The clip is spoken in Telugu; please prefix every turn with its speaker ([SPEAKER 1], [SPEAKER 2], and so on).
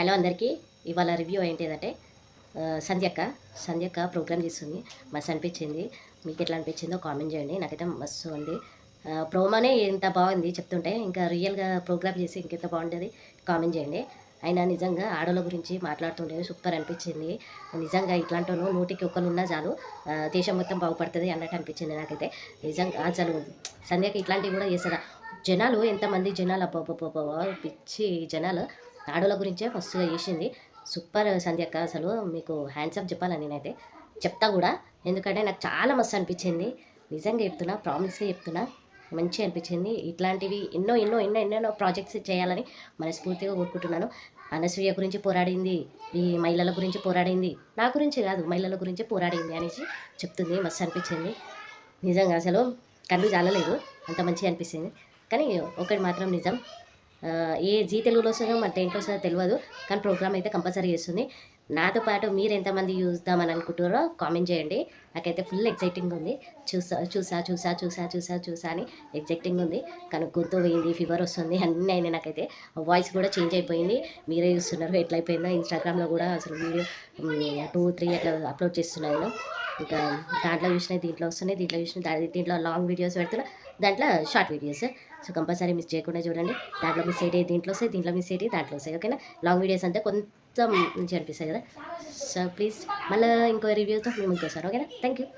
[SPEAKER 1] హలో అందరికీ. ఇవాళ రివ్యూ ఏంటిదంటే సంధ్యక్క. సంధ్యక్క ప్రోగ్రామ్ చేస్తుంది. మస్తు అనిపించింది. మీకు ఎట్లా అనిపించిందో కామెంట్ చేయండి. నాకైతే మస్తు ఉంది. ప్రోమోనే ఇంత బాగుంది చెప్తుంటే ఇంకా రియల్గా ప్రోగ్రామ్ చేసి ఇంకెంత బాగుంటుంది కామెంట్ చేయండి. అయినా నిజంగా ఆడోళ్ళ గురించి మాట్లాడుతుంటే సూపర్ అనిపించింది. నిజంగా ఇట్లాంటి నూటికి ఒక్కరు ఉన్నా చాలు దేశం మొత్తం బాగుపడుతుంది అన్నట్టు అనిపించింది నాకైతే. నిజంగా అసలు సంధ్యకి ఇట్లాంటివి కూడా చేస్తారా జనాలు ఎంతమంది జనాలు? అబ్బబ్బబ్బబ్బ పిచ్చి జనాలు. ఆడోళ్ళ గురించే ఫస్ట్గా చేసింది. సూపర్ సంధ్యక్క అసలు మీకు హ్యాండ్సప్ చెప్పాలని నేనైతే చెప్తా కూడా. ఎందుకంటే నాకు చాలా మస్తు అనిపించింది. నిజంగా చెప్తున్నా ప్రామిస్గా చెప్తున్నా. మంచిగా అనిపించింది. ఇట్లాంటివి ఎన్నో ఎన్నో ఎన్నో ఎన్నెన్నో ప్రాజెక్ట్స్ చేయాలని మనస్ఫూర్తిగా కోరుకుంటున్నాను. అనసూయ గురించి పోరాడింది ఈ మహిళల గురించి పోరాడింది. నా గురించి కాదు మహిళల గురించి పోరాడింది అనేసి చెప్తుంది. మస్తు అనిపించింది. నిజంగా అసలు కళ్ళు జాలలేదు. అంత మంచిగా అనిపిస్తుంది. కానీ ఒకటి మాత్రం నిజం. ఏ జీ తెలుగులో వస్తుందో మన దేంట్లో వస్తుందో తెలియదు కానీ ప్రోగ్రామ్ అయితే కంపల్సరీ చేస్తుంది. నాతో పాటు మీరు ఎంతమంది చూద్దామని అనుకుంటారో కామెంట్ చేయండి. నాకైతే ఫుల్ ఎగ్జైటింగ్ ఉంది. చూసా చూసా చూసా చూసా చూసా చూసా అని ఎగ్జైటింగ్ ఉంది. కానీ గొంతు పోయింది ఫీవర్ వస్తుంది అన్నీ అయినాయి నాకైతే. వాయిస్ కూడా చేంజ్ అయిపోయింది. మీరే చూస్తున్నారు ఎట్లయిపోయిందో. ఇన్స్టాగ్రామ్లో కూడా అసలు వీడియో టూ త్రీ అట్లా అప్లోడ్ చేస్తున్నాను ఇంకా దాంట్లో చూసినాయి దీంట్లో వస్తున్నాయి దీంట్లో చూసిన దీంట్లో లాంగ్ వీడియోస్ పెడుతున్నా. దాంట్లో short videos so compulsory miss చేయకుండా చూడండి. దాంట్లో మిస్ అయ్యేది దీంట్లో వస్తాయి దీంట్లో మిస్ అయ్యేది దాంట్లో వస్తాయి ఓకేనా లాంగ్ వీడియోస్ అంటే కొంచెం మంచిగా అనిపిస్తాయి కదా? సో ప్లీజ్ మళ్ళీ ఇంకో రివ్యూతో మేము ఇంకోసారి ఓకేనా థ్యాంక్ యూ